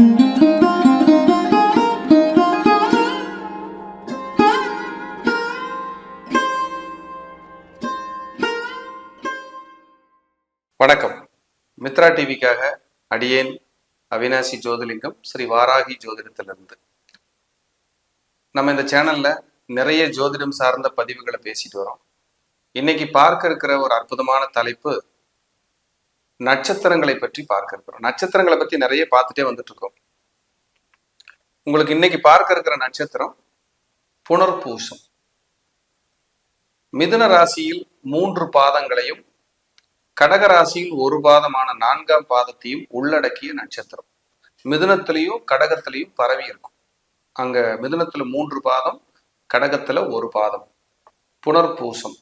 வணக்கம். மித்ரா டிவிக்காக அடியேன் அவினாசி ஜோதிலிங்கம் ஸ்ரீ வாராகி ஜோதிடத்திலிருந்து. நம்ம இந்த சேனல்ல நிறைய ஜோதிடம் சார்ந்த பதிவுகளை பேசிட்டு வரோம். இன்னைக்கு பார்க்க இருக்கிற ஒரு அற்புதமான தலைப்பு நட்சத்திரங்களை பற்றி பார்க்க இருக்கிறோம். நட்சத்திரங்களை பத்தி நிறைய பார்த்துட்டே வந்துட்டு இருக்கோம் உங்களுக்கு இன்னைக்கு பார்க்க இருக்கிற நட்சத்திரம் புனர்பூசம். மிதுன ராசியில் மூன்று பாதங்களையும் கடக ராசியில் ஒரு பாதமான நான்காம் பாதத்தையும் உள்ளடக்கிய நட்சத்திரம். மிதுனத்திலையும் கடகத்திலையும் பரவி இருக்கும். அங்க மிதுனத்துல மூன்று பாதம் கடகத்துல ஒரு பாதம். புனர்பூசம்.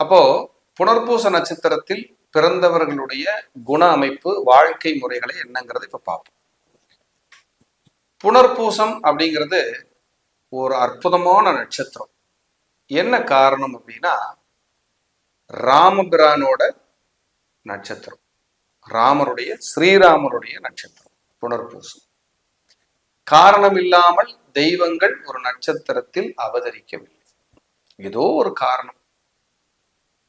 அப்போ புனர்பூச நட்சத்திரத்தில் பிறந்தவர்களுடைய குண அமைப்பு வாழ்க்கை முறைகளை என்னங்கிறத இப்ப பார்ப்போம். புனர்பூசம் அப்படிங்கிறது ஒரு அற்புதமான நட்சத்திரம். என்ன காரணம் அப்படின்னா ராமபிரானோட நட்சத்திரம். ராமருடைய ஸ்ரீராமருடைய நட்சத்திரம் புனர்பூசம். காரணம் இல்லாமல் தெய்வங்கள் ஒரு நட்சத்திரத்தில் அவதரிக்கவில்லை. ஏதோ ஒரு காரணம்.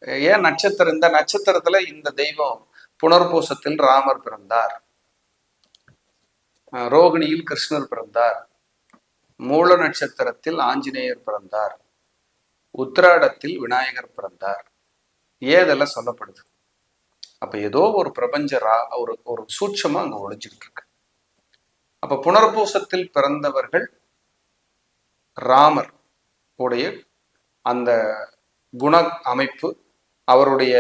ஏன் நட்சத்திரம்? இந்த நட்சத்திரத்துல இந்த தெய்வம் புனர்பூசத்தில் ராமர் பிறந்தார். ரோகிணியில் கிருஷ்ணர் பிறந்தார். மூல நட்சத்திரத்தில் ஆஞ்சநேயர் பிறந்தார். உத்திராடத்தில் விநாயகர் பிறந்தார். ஏதெல்லாம் சொல்லப்படுது? அப்ப ஏதோ ஒரு பிரபஞ்ச ரா ஒரு ஒரு சூட்சமா அங்க ஒழிஞ்சுக்கிட்டு இருக்கு. அப்ப புனர்பூசத்தில் பிறந்தவர்கள் ராமர் உடைய அந்த குண அமைப்பு அவருடைய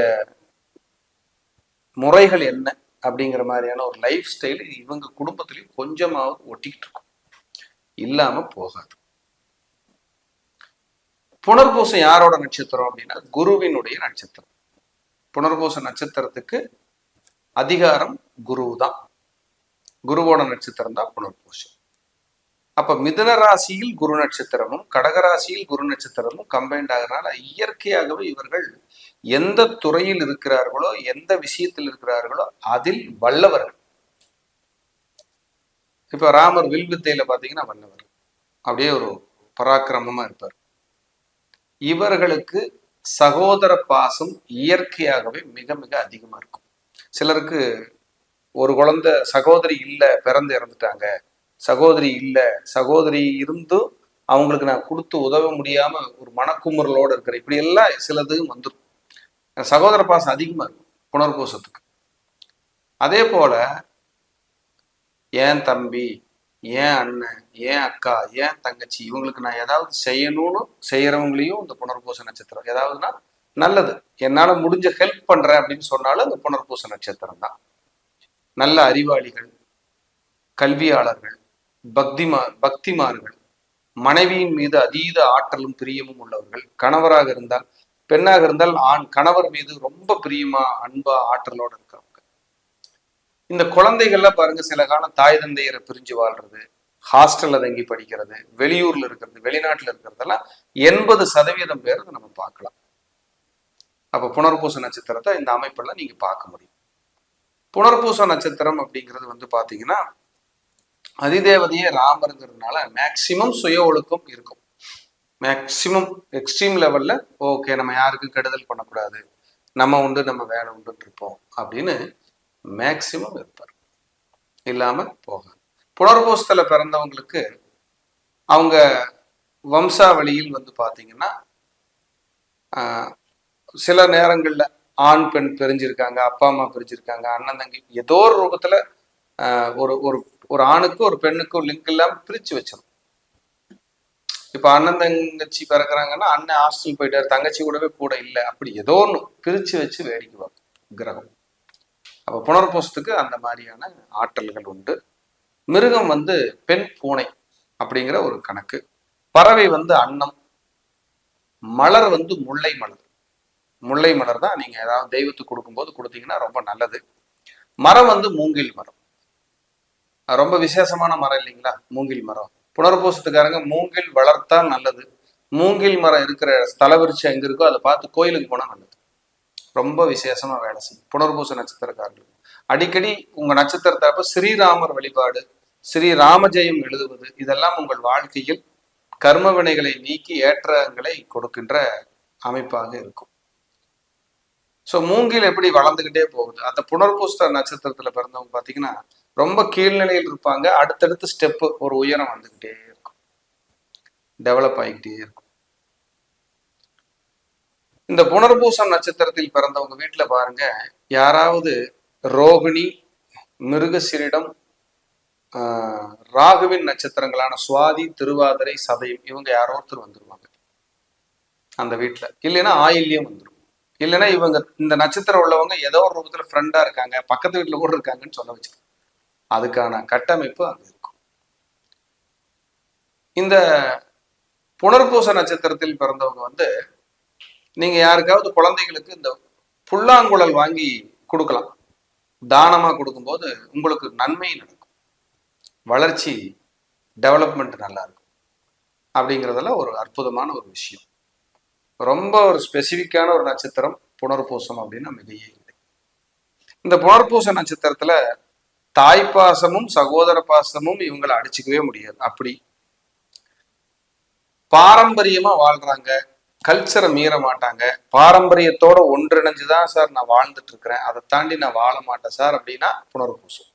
முறைகள் என்ன அப்படிங்கிற மாதிரியான ஒரு லைஃப் ஸ்டைல் இவங்க குடும்பத்திலையும் கொஞ்சமாவது ஒட்டிக்கிட்டு இருக்கும். இல்லாம போகாது. புனர்பூசம் யாரோட நட்சத்திரம் அப்படின்னா குருவினுடைய நட்சத்திரம். புனர்பூச நட்சத்திரத்துக்கு அதிகாரம் குரு தான் குருவோட நட்சத்திரம் தான் புனர்பூசம். அப்ப மிதுன ராசியில் குரு நட்சத்திரமும் கடகராசியில் குரு நட்சத்திரமும் கம்பைண்ட் ஆகிறதுனால இயற்கையாகவே இவர்கள் எந்த துறையில் இருக்கிறார்களோ எந்த விஷயத்தில் இருக்கிறார்களோ அதில் வல்லவர்கள். இப்ப ராமர் வில்வித்தையில பாத்தீங்கன்னா வல்லவர். அப்படியே ஒரு பராக்கிரமமா இருப்பார். இவர்களுக்கு சகோதர பாசம் இயற்கையாகவே மிக மிக அதிகமா இருக்கும். சிலருக்கு ஒரு குழந்தை சகோதரி இல்லை பிறந்து இறந்துட்டாங்க. சகோதரி இல்லை சகோதரி இருந்தும் அவங்களுக்கு நான் கொடுத்து உதவ முடியாம ஒரு மனக்குமுறலோடு இருக்கிற இப்படி எல்லாம் சிலது வந்துடும் சகோதர பாசம் அதிகமா இருக்கும் புனர்பூசத்துக்கு. அதே போல ஏன் தம்பி ஏன் அண்ணன் ஏன் அக்கா ஏன் தங்கச்சி இவங்களுக்கு நான் ஏதாவது செய்யணும்னு செய்யறவங்களையும் இந்த புனர்பூச நட்சத்திரம். ஏதாவதுன்னா நல்லது. என்னால முடிஞ்ச ஹெல்ப் பண்றேன் அப்படின்னு சொன்னாலும் இந்த புனர்பூச நட்சத்திரம் தான். நல்ல அறிவாளிகள் கல்வியாளர்கள் பக்திமா பக்திமார்கள் மனைவியின் மீது அதீத ஆற்றலும் பிரியமும் உள்ளவர்கள் கணவராக இருந்தால் பெண்ணாக இருந்தால் ஆண் கணவர் மீது ரொம்ப பிரியமா அன்பா ஆற்றலோட இருக்கிறவங்க இந்த குழந்தைகள்ல பாருங்க சில காலம் தாய் தந்தையரை பிரிஞ்சு வாழ்றது ஹாஸ்டல்ல தங்கி படிக்கிறது வெளியூர்ல இருக்கிறது வெளிநாட்டுல இருக்கிறதெல்லாம் எண்பது சதவீதம் பேர் நம்ம பார்க்கலாம். அப்ப புனர்பூச நட்சத்திரத்தை இந்த அமைப்பெல்லாம் நீங்க பார்க்க முடியும். புனர்பூச நட்சத்திரம் அப்படிங்கிறது வந்து பாத்தீங்கன்னா அதிதேவதையே ராமருங்கிறதுனால மேக்சிமம் சுய ஒழுக்கம் இருக்கும். மேக்சிமம் எக்ஸ்ட்ரீம் லெவல்ல ஓகே நம்ம யாருக்கும் கெடுதல் பண்ணக்கூடாது. நம்ம உண்டு நம்ம வேலை உண்டு இருப்போம். அப்படின்னு மேக்சிமம் இருப்பார். இல்லாமல் போகாது. புனர்பூசத்துல பிறந்தவங்களுக்கு அவங்க வம்சாவளியில் வந்து பார்த்தீங்கன்னா சில நேரங்களில் ஆண் பெண் பிரிஞ்சிருக்காங்க அப்பா அம்மா பிரிஞ்சிருக்காங்க அண்ணன் தங்கி ஏதோ ஒரு ரூபத்தில் ஒரு ஒரு ஒரு ஆணுக்கும் ஒரு பெண்ணுக்கும் லிங்க் இல்லாமல் பிரித்து வச்சிடும் இப்போ அண்ணன் தங்கச்சி பிறகுறாங்கன்னா அண்ணன் ஹாஸ்டல் போயிட்டாரு தங்கச்சி கூடவே கூட இல்லை. அப்படி ஏதோ ஒன்று பிரிச்சு வச்சு வேடிக்கை பார்க்கும் கிரகம். அப்போ புனர்போசத்துக்கு அந்த மாதிரியான ஆற்றல்கள் உண்டு. மிருகம் வந்து பெண் பூனை அப்படிங்கிற ஒரு கணக்கு. பறவை வந்து அன்னம் மலர் வந்து முல்லை மலர். முல்லை மலர் தான் நீங்க ஏதாவது தெய்வத்துக்கு கொடுக்கும்போது கொடுத்தீங்கன்னா ரொம்ப நல்லது. மரம் வந்து மூங்கில் மரம். ரொம்ப விசேஷமான மரம் இல்லைங்களா? மூங்கில் மரம். புனர்பூசத்துக்காரங்க மூங்கில் வளர்த்தா நல்லது. மூங்கில் மரம் இருக்கிற ஸ்தல எங்க இருக்கோ அதை பார்த்து கோயிலுக்கு போனா நல்லது. ரொம்ப விசேஷமா வேலை செய்யும். புனர்பூச நட்சத்திரக்காரர்கள். அடிக்கடி உங்க நட்சத்திரத்தப்ப ஸ்ரீராமர் வழிபாடு ஸ்ரீராம ஜெயம் எழுதுவது இதெல்லாம் உங்கள் வாழ்க்கையில் கர்ம வினைகளை நீக்கி ஏற்றங்களை கொடுக்கின்ற அமைப்பாக இருக்கும். ஸோ மூங்கில் எப்படி வளர்ந்துகிட்டே போகுது? அந்த புனர்பூஸ்த நட்சத்திரத்துல பிறந்தவங்க பாத்தீங்கன்னா ரொம்ப கீழ்நிலையில் இருப்பாங்க. அடுத்தடுத்து ஸ்டெப்பு ஒரு உயரம் வந்துக்கிட்டே இருக்கும். டெவலப் ஆகிக்கிட்டே இருக்கும். இந்த புனர்பூசம் நட்சத்திரத்தில் பிறந்தவங்க வீட்டில் பாருங்க. யாராவது ரோகிணி மிருகசிரிடம் ஆஹ், ராகுவின் நட்சத்திரங்களான சுவாதி திருவாதிரை சதயம் இவங்க யாரோ ஒருத்தர் வந்துருவாங்க. அந்த வீட்டில் இல்லைன்னா ஆயில்யம் வந்துடும் இல்லைன்னா இவங்க இந்த நட்சத்திரம் உள்ளவங்க ஏதோ ஒரு ரூபத்தில் ஃப்ரெண்டாக இருக்காங்க. பக்கத்து வீட்டில் கூட இருக்காங்கன்னு சொல்ல வச்சு அதுக்கான கட்டமைப்பு அங்க இருக்கும். இந்த புனர்பூச நட்சத்திரத்தில் பிறந்தவங்க வந்து நீங்க யாருக்காவது குழந்தைகளுக்கு இந்த புல்லாங்குழல் வாங்கி கொடுக்கலாம். தானமா கொடுக்கும்போது உங்களுக்கு நன்மை நடக்கும். வளர்ச்சி டெவலப்மெண்ட் நல்லா இருக்கும். அப்படிங்கிறதெல்லாம் ஒரு அற்புதமான ஒரு விஷயம். ரொம்ப ஒரு ஸ்பெசிஃபிக்கான ஒரு நட்சத்திரம் புனர்பூசம் அப்படின்னு மிகையே இல்லை. இந்த புனர்பூச நட்சத்திரத்துல தாய் பாசமும் சகோதர பாசமும் இவங்களை அடிச்சுக்கவே முடியாது. அப்படி பாரம்பரியமா வாழ்றாங்க. கல்ச்சரை மீற மாட்டாங்க. பாரம்பரியத்தோட ஒன்றிணைஞ்சுதான் சார் நான் வாழ்ந்துட்டு இருக்கிறேன் அதை தாண்டி நான் வாழ மாட்டேன் சார் அப்படின்னா புனர்பூசம்.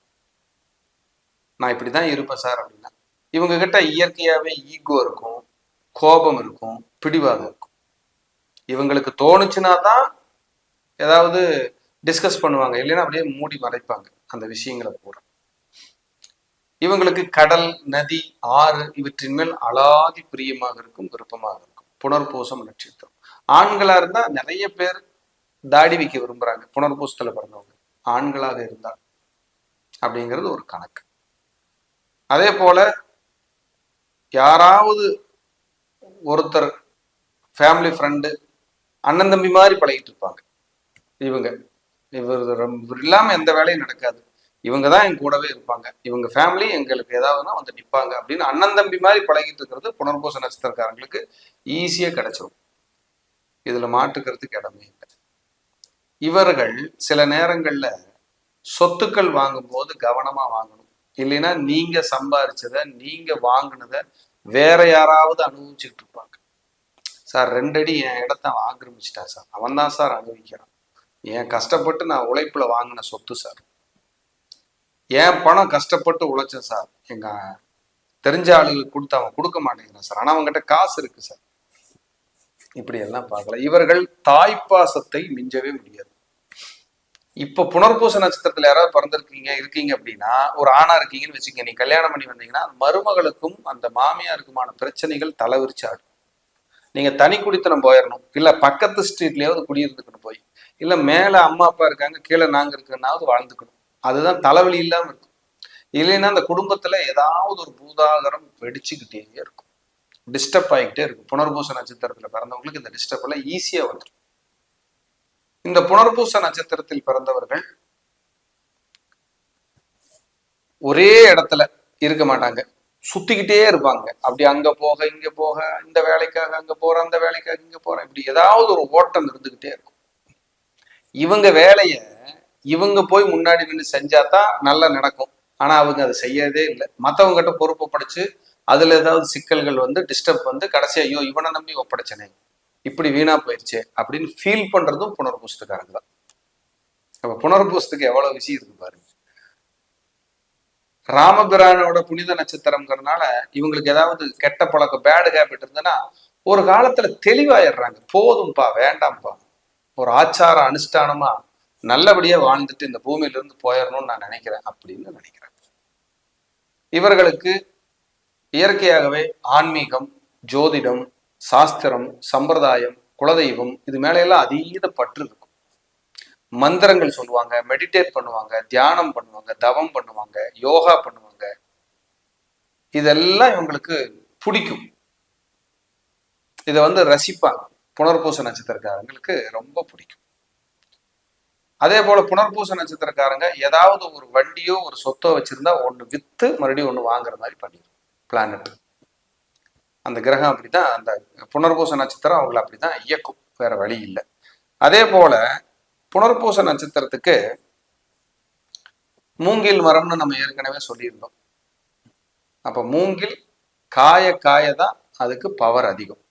நான் இப்படிதான் இருப்பேன் சார் அப்படின்னா. இவங்க கிட்ட இயற்கையாவே ஈகோ இருக்கும் கோபம் இருக்கும் பிடிவாதம் இருக்கும். இவங்களுக்கு தோணுச்சுன்னா தான் ஏதாவது டிஸ்கஸ் பண்ணுவாங்க. இல்லைன்னா அப்படியே மூடி மறைப்பாங்க. அந்த விஷயங்களை பூரா இவங்களுக்கு கடல் நதி ஆறு இவற்றின் மேல் அலாதி பிரியமாக இருக்கும் விருப்பமாக இருக்கும். புனர்பூசம் நட்சத்திரம். ஆண்களா இருந்தா நிறைய பேர் தாடி வைக்க விரும்புறாங்க. புனர்பூசத்துல பிறந்தவங்க. ஆண்களாக இருந்தால் அப்படிங்கிறது ஒரு கணக்கு. அதே போல யாராவது ஒருத்தர் ஃபேமிலி ஃப்ரெண்டு அண்ணன் தம்பி மாதிரி பழகிட்டு இருப்பாங்க. இவங்க. இவர் இவர் இல்லாமல் எந்த வேலையும் நடக்காது. இவங்க தான் என் கூடவே இருப்பாங்க. இவங்க ஃபேமிலி எங்களுக்கு ஏதாவதுனா வந்து நிற்பாங்க அப்படின்னு அண்ணன் தம்பி மாதிரி பழகிட்டு இருக்கிறது புனர்பூச நட்சத்திரக்காரங்களுக்கு ஈஸியாக கிடைச்சிரும். இதில் மாட்டுக்கிறதுக்கு இடமே இல்லை. இவர்கள் சில நேரங்களில் சொத்துக்கள் வாங்கும்போது கவனமாக வாங்கணும். இல்லைன்னா நீங்கள் சம்பாரிச்சத நீங்கள் வாங்கினதை வேற யாராவது அனுபவிச்சுட்டு இருப்பாங்க. சார் ரெண்டடி என் இடத்த ஆக்கிரமிச்சிட்டா சார். அவன் தான் சார் அனுபவிக்கிறான். என் கஷ்டப்பட்டு நான் உழைப்புல வாங்கின சொத்து சார். என் பணம் கஷ்டப்பட்டு உழைச்சேன் சார். எங்க தெரிஞ்ச ஆளுகளுக்கு கொடுத்து அவன் கொடுக்க மாட்டேங்கிறான் சார். ஆனா அவங்ககிட்ட காசு இருக்கு சார். இப்படி எல்லாம் பார்க்கலாம் இவர்கள் தாய்ப்பாசத்தை மிஞ்சவே முடியாது. இப்ப புனர்பூச நட்சத்திரத்துல யாராவது பிறந்திருக்கீங்க இருக்கீங்க அப்படின்னா ஒரு ஆணா இருக்கீங்கன்னு வச்சுக்கோங்க. நீ கல்யாணம் பண்ணி வந்தீங்கன்னா மருமகளுக்கும் அந்த மாமியாருக்குமான பிரச்சனைகள் தலைவிரிச்சாடும். நீங்க தனி குடித்தனம் போயிடணும் இல்ல பக்கத்து ஸ்ட்ரீட்லயாவது குடியிருந்துக்கணும் போய். இல்ல மேல அம்மா அப்பா இருக்காங்க கீழே நாங்க இருக்கிறனாவது வாழ்ந்துக்கணும். அதுதான் தலைவலி இல்லாமல் இருக்கும். இல்லைன்னா அந்த குடும்பத்துல ஏதாவது ஒரு பூதாகரம் வெடிச்சுக்கிட்டே இருக்கும். டிஸ்டர்ப் ஆகிக்கிட்டே இருக்கும். புனர்பூச நட்சத்திரத்தில் பிறந்தவங்களுக்கு இந்த டிஸ்டர்ப் எல்லாம் ஈஸியா வந்துடும் இந்த புனர்பூச நட்சத்திரத்தில் பிறந்தவர்கள் ஒரே இடத்துல இருக்க மாட்டாங்க. சுத்திக்கிட்டே இருப்பாங்க. அப்படி அங்க போக இங்க போக இந்த வேலைக்காக அங்க போறேன் அந்த வேலைக்காக இங்க போறேன் இப்படி ஏதாவது ஒரு ஓட்டம் இருந்துகிட்டே இருக்கும். இவங்க வேலைய இவங்க போய் முன்னாடி நின்று செஞ்சாதான் நல்லா நடக்கும். ஆனா அவங்க அதை செய்யறதே இல்லை. மற்றவங்ககிட்ட பொறுப்பு படைச்சு அதுல ஏதாவது சிக்கல்கள் வந்து டிஸ்டர்ப் வந்து கடைசியா ஐயோ இவனை நம்பி ஒப்படைச்சனே இப்படி வீணா போயிடுச்சு அப்படின்னு ஃபீல் பண்றதும் புனர்பூசத்துக்காரங்க தான். அப்ப புனர்பூசத்துக்கு எவ்வளவு விஷயம் இருக்கு பாருங்க. ராமபிரானோட புனித நட்சத்திரம்ங்கிறதுனால இவங்களுக்கு ஏதாவது கெட்ட பழக்கம் பேடு ஹேபிட் இருந்ததுன்னா ஒரு காலத்துல தெளிவாயிடுறாங்க. போதும்பா வேண்டாம்ப்பா ஒரு ஆச்சார அனுஷ்டானமா நல்லபடியா வாழ்ந்துட்டு இந்த பூமியில இருந்து போயிடணும்னு நான் நினைக்கிறேன் அப்படின்னு நினைக்கிறேன். இவர்களுக்கு இயற்கையாகவே ஆன்மீகம் ஜோதிடம் சாஸ்திரம் சம்பிரதாயம் குலதெய்வம் இது மேலையெல்லாம் அதீத பற்று இருக்கும். மந்திரங்கள் சொல்லுவாங்க மெடிடேட் பண்ணுவாங்க தியானம் பண்ணுவாங்க தவம் பண்ணுவாங்க யோகா பண்ணுவாங்க. இதெல்லாம் இவங்களுக்கு பிடிக்கும். இதை வந்து ரசிப்பாங்க. புனர்பூச நட்சத்திரக்காரங்களுக்கு ரொம்ப பிடிக்கும். அதே போல புனர்பூச நட்சத்திரக்காரங்க ஏதாவது ஒரு வண்டியோ ஒரு சொத்தோ வச்சிருந்தா ஒண்ணு வித்து மறுபடியும் ஒண்ணு வாங்குற மாதிரி பண்ணிடும் பிளானட் அந்த கிரகம் அப்படிதான் அந்த புனர்பூச நட்சத்திரம் அவங்களை அப்படிதான் இயக்கும். வேற வழி இல்லை. அதே போல புனர்பூச நட்சத்திரத்துக்கு மூங்கில் மரம்னு நம்ம ஏற்கனவே சொல்லியிருந்தோம். அப்ப மூங்கில் காய காய தான் அதுக்கு பவர் அதிகம்.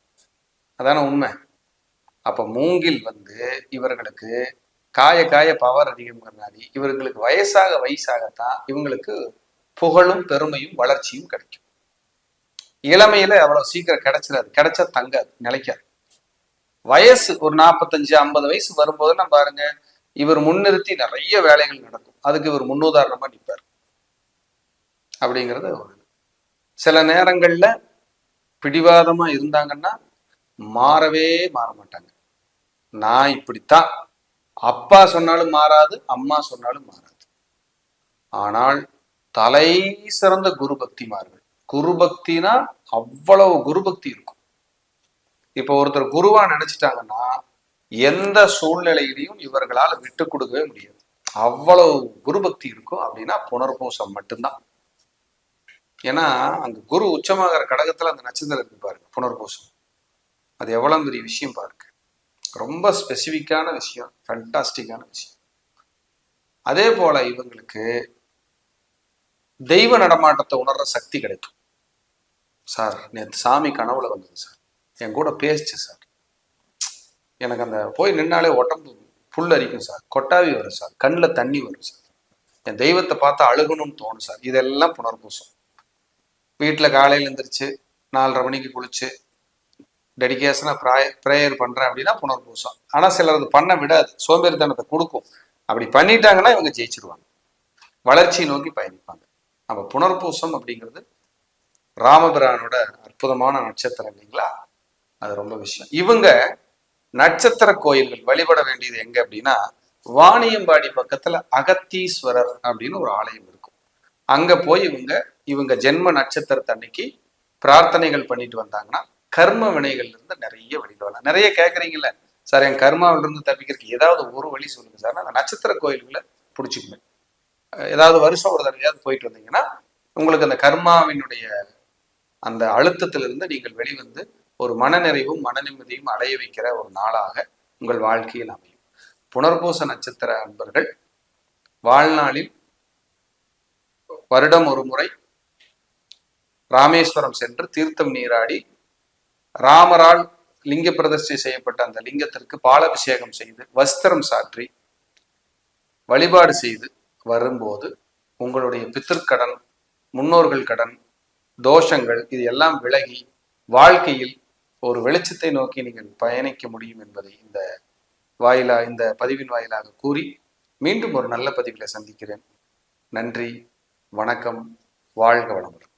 அதான உண்மை? அப்ப மூங்கில் வந்து இவர்களுக்கு காய காய பவர் அதிகம்ங்கிறனால இவர்களுக்கு வயசாக வயசாகத்தான் இவங்களுக்கு புகழும் பெருமையும் வளர்ச்சியும் கிடைக்கும். இளமையில அவ்வளவு சீக்கிரம் கிடைச்சிடாது கிடைச்சா தங்காது நிலைக்காது. வயசு ஒரு நாற்பத்தஞ்சு ஐம்பது வயசு வரும்போதெல்லாம் பாருங்க இவர் முன்னிறுத்தி நிறைய வேலைகள் நடக்கும். அதுக்கு இவர் முன்னுதாரணமா நிற்பார் அப்படிங்கிறது ஒரு சில நேரங்கள்ல பிடிவாதமா இருந்தாங்கன்னா மாறவே மாற மாட்டாங்க. நான் இப்படித்தான். அப்பா சொன்னாலும் மாறாது அம்மா சொன்னாலும் மாறாது. ஆனால் தலை சிறந்த குரு பக்திமார்கள். குரு பக்தினா அவ்வளவு குரு பக்தி இருக்கும். இப்ப ஒருத்தர் குருவா நினைச்சிட்டாங்கன்னா எந்த சூழ்நிலையிலையும் இவர்களால் விட்டு கொடுக்கவே முடியாது. அவ்வளவு குரு பக்தி இருக்கும் அப்படின்னா புனர்பூசம் மட்டும்தான். ஏன்னா அங்க குரு உச்சமாகிற கடகத்துல அந்த நட்சத்திரம் இருக்கு பாருங்க புனர்பூசம். அது எவ்வளவு பெரிய விஷயம் பாருங்க. ரொம்ப ஸ்பெசிஃபிக்கான விஷயம் ஃபண்டாஸ்டிக்கான விஷயம். அதே போல இவங்களுக்கு தெய்வ நடமாட்டத்தை உணர்ற சக்தி கிடைக்கும். சார் நேற்று சாமி கனவுல வந்தது சார். என் கூட பேசிச்சு சார். எனக்கு அந்த போய் நின்னாலே உடம்பு புல் அரிக்கும் சார். கொட்டாவி வரும் சார். கண்ணில் தண்ணி வரும் சார். என் தெய்வத்தை பார்த்தா அழுகணும்னு தோணும் சார். இதெல்லாம் புனர்பூசம். வீட்டில் காலையில் எழுந்திரிச்சு நாலரை மணிக்கு குளிச்சு டெடிக்கேஷனாக ப்ராய ப்ரேயர் பண்ணுறேன் அப்படின்னா புனர்பூசம். ஆனால் சிலர் அது பண்ண விடாது. சோம்பேறித்தனத்தை கொடுக்கும். அப்படி பண்ணிட்டாங்கன்னா இவங்க ஜெயிச்சிருவாங்க. வளர்ச்சியை நோக்கி பயணிப்பாங்க. அப்போ புனர்பூசம் அப்படிங்கிறது ராமபிரானோட அற்புதமான நட்சத்திரம் இல்லைங்களா? அது ரொம்ப விஷயம். இவங்க நட்சத்திர கோயில்கள் வழிபட வேண்டியது எங்க அப்படின்னா வாணியம்பாடி பக்கத்துல அகத்தீஸ்வரர் அப்படின்னு ஒரு ஆலயம் இருக்கும். அங்க போய் இவங்க இவங்க ஜென்ம நட்சத்திரத்தன்னைக்கு பிரார்த்தனைகள் பண்ணிட்டு வந்தாங்கன்னா கர்ம வினைகள்ல இருந்து நிறைய வெளியில் வரலாம் நிறைய கேட்குறீங்கல்ல சார் என் கர்மாவில இருந்து தப்பிக்கிறதுக்கு ஏதாவது ஒரு வழி சொல்லுங்க சார். அந்த நட்சத்திர கோயில்களை பிடிச்சிக்கணும் ஏதாவது வருஷம் ஒரு தடவையாவது போயிட்டு வந்தீங்கன்னா உங்களுக்கு அந்த கர்மாவினுடைய அந்த அழுத்தத்திலிருந்து நீங்கள் வெளிவந்து ஒரு மனநிறைவும் மன நிம்மதியும் அடைய வைக்கிற ஒரு நாளாக உங்கள் வாழ்க்கையில் அமையும். புனர்பூச நட்சத்திர அன்பர்கள் வாழ்நாளில் வருடம் ஒரு முறை ராமேஸ்வரம் சென்று தீர்த்தம் நீராடி ராமரால் லிங்க பிரதிஷ்டை செய்யப்பட்ட அந்த லிங்கத்திற்கு பாலாபிஷேகம் செய்து வஸ்திரம் சாற்றி வழிபாடு செய்து வரும்போது உங்களுடைய பித்திருக்கடன் முன்னோர்கள் கடன் தோஷங்கள் இது எல்லாம் விலகி வாழ்க்கையில் ஒரு வெளிச்சத்தை நோக்கி நீங்கள் பயணிக்க முடியும் என்பதை இந்த வாயிலா இந்த பதிவின் வாயிலாக கூறி மீண்டும் ஒரு நல்ல பதிவில் சந்திக்கிறேன். நன்றி வணக்கம் வாழ்க வளமுடன்.